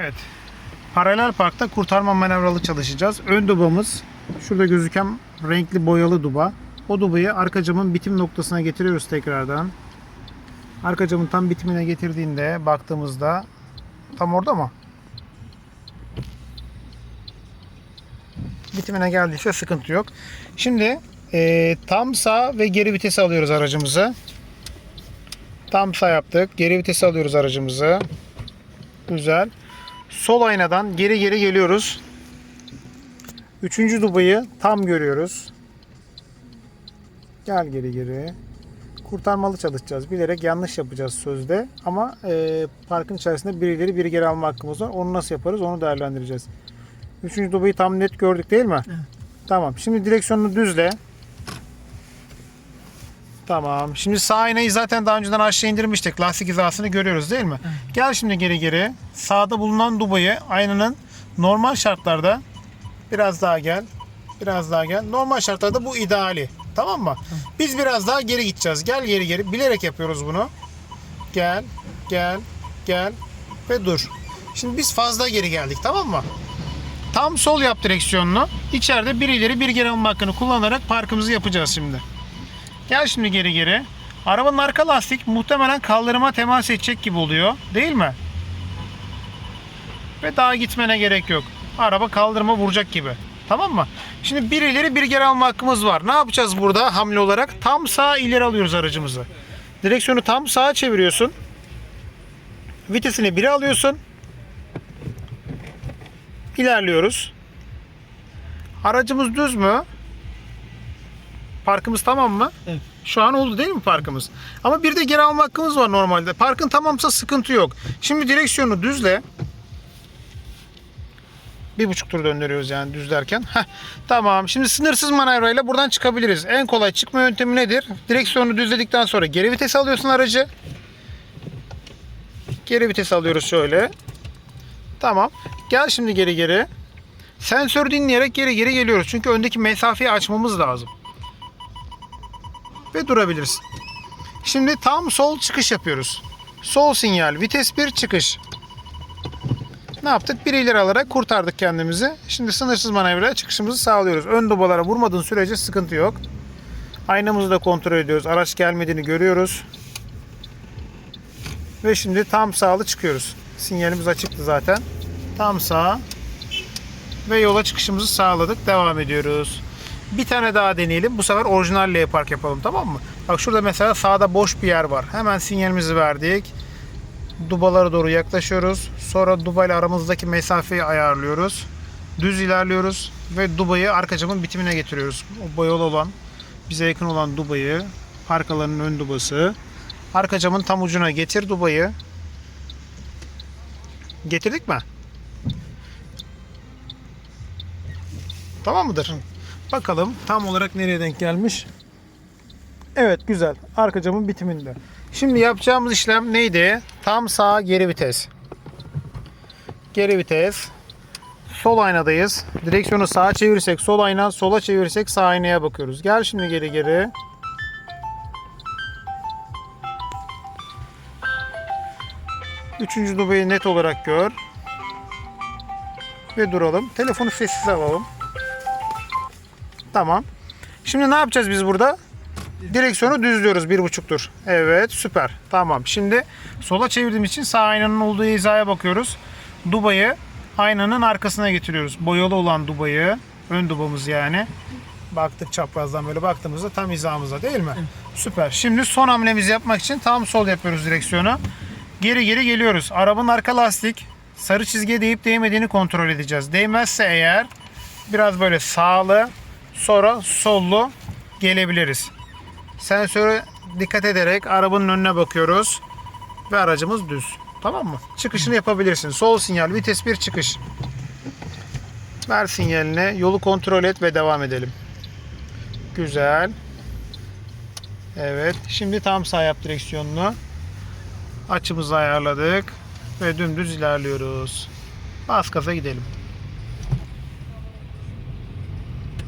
Evet. Paralel parkta kurtarma manevralı çalışacağız. Ön dubamız şurada gözüken renkli boyalı duba. O dubayı arka camın bitim noktasına getiriyoruz tekrardan. Arka camın tam bitimine getirdiğinde baktığımızda tam orada mı? Bitimine geldiyse sıkıntı yok. Şimdi eee, tam sağ ve geri vites alıyoruz aracımızı. Tam sağ yaptık. Geri vites alıyoruz aracımızı. Güzel. Sol aynadan geri geri geliyoruz. Üçüncü dubayı tam görüyoruz. Gel geri geri. Kurtarmalı çalışacağız. Bilerek yanlış yapacağız sözde. Ama e, parkın içerisinde biri ileri biri geri alma hakkımız var. Onu nasıl yaparız onu değerlendireceğiz. Üçüncü dubayı tam net gördük değil mi? Evet. Tamam. Şimdi direksiyonunu düzle. Tamam. Şimdi sağ aynayı zaten daha önceden aşağı indirmiştik. Lastik hizasını görüyoruz değil mi? Gel şimdi geri geri. Sağda bulunan dubayı aynanın normal şartlarda biraz daha gel. Biraz daha gel. Normal şartlarda bu ideali. Tamam mı? Biz biraz daha geri gideceğiz. Gel geri geri. Bilerek yapıyoruz bunu. Gel, gel, gel ve dur. Şimdi biz fazla geri geldik tamam mı? Tam sol yap direksiyonunu. İçeride bir ileri bir geri alma hakkını kullanarak parkımızı yapacağız şimdi. Gel şimdi geri geri. Arabanın arka lastik muhtemelen kaldırıma temas edecek gibi oluyor. Değil mi? Ve daha gitmene gerek yok. Araba kaldırıma vuracak gibi. Tamam mı? Şimdi bir ileri bir geri alma hakkımız var. Ne yapacağız burada hamle olarak? Tam sağ ileri alıyoruz aracımızı. Direksiyonu tam sağa çeviriyorsun. Vitesini 1'e alıyorsun. İlerliyoruz. Aracımız düz mü? Parkımız tamam mı? Evet. Şu an oldu değil mi parkımız? Ama bir de geri alma hakkımız var normalde. Parkın tamamsa sıkıntı yok. Şimdi direksiyonu düzle. Bir buçuk tur döndürüyoruz yani düzlerken. Heh, tamam. Şimdi sınırsız manevrayla buradan çıkabiliriz. En kolay çıkma yöntemi nedir? Direksiyonu düzledikten sonra geri vites alıyorsun aracı. Geri vites alıyoruz şöyle. Tamam. Gel şimdi geri geri. Sensör dinleyerek geri geri geliyoruz. Çünkü öndeki mesafeyi açmamız lazım ve durabilirsin. Şimdi tam sol çıkış yapıyoruz. Sol sinyal, vites 1 çıkış. Ne yaptık? Bir ileri alarak kurtardık kendimizi. Şimdi sınırsız manevrayla çıkışımızı sağlıyoruz. Ön dubalara vurmadığın sürece sıkıntı yok. Aynamızı da kontrol ediyoruz. Araç gelmediğini görüyoruz. Ve şimdi tam sağlı çıkıyoruz. Sinyalimiz açıktı zaten. Tam sağ. Ve yola çıkışımızı sağladık. Devam ediyoruz. Bir tane daha deneyelim. Bu sefer orijinal L park yapalım tamam mı? Bak şurada mesela sağda boş bir yer var. Hemen sinyalimizi verdik. Dubalara doğru yaklaşıyoruz. Sonra Duba ile aramızdaki mesafeyi ayarlıyoruz. Düz ilerliyoruz ve Duba'yı arka camın bitimine getiriyoruz. O boyalı olan, bize yakın olan Duba'yı, park alanının ön Duba'sı. Arka camın tam ucuna getir Duba'yı. Getirdik mi? Tamam mıdır? Bakalım tam olarak nereye denk gelmiş. Evet güzel. Arka camın bitiminde. Şimdi yapacağımız işlem neydi? Tam sağ geri vites. Geri vites. Sol aynadayız. Direksiyonu sağa çevirirsek sol ayna, sola çevirirsek sağ aynaya bakıyoruz. Gel şimdi geri geri. Üçüncü dubayı net olarak gör. Ve duralım. Telefonu sessiz alalım. Tamam. Şimdi ne yapacağız biz burada? Direksiyonu düzlüyoruz bir buçuk tur. Evet süper. Tamam. Şimdi sola çevirdiğim için sağ aynanın olduğu hizaya bakıyoruz. Dubayı aynanın arkasına getiriyoruz. Boyalı olan dubayı. Ön dubamız yani. Baktık çaprazdan böyle baktığımızda tam hizamızda değil mi? Süper. Şimdi son hamlemizi yapmak için tam sol yapıyoruz direksiyonu. Geri geri geliyoruz. Arabanın arka lastik sarı çizgiye değip değmediğini kontrol edeceğiz. Değmezse eğer biraz böyle sağlı sonra sollu gelebiliriz. Sensöre dikkat ederek arabanın önüne bakıyoruz ve aracımız düz. Tamam mı? Çıkışını yapabilirsin. Sol sinyal, vites bir çıkış. Ver sinyaline, yolu kontrol et ve devam edelim. Güzel. Evet. Şimdi tam sağ yap direksiyonunu. Açımızı ayarladık ve dümdüz ilerliyoruz. Bas gaza gidelim.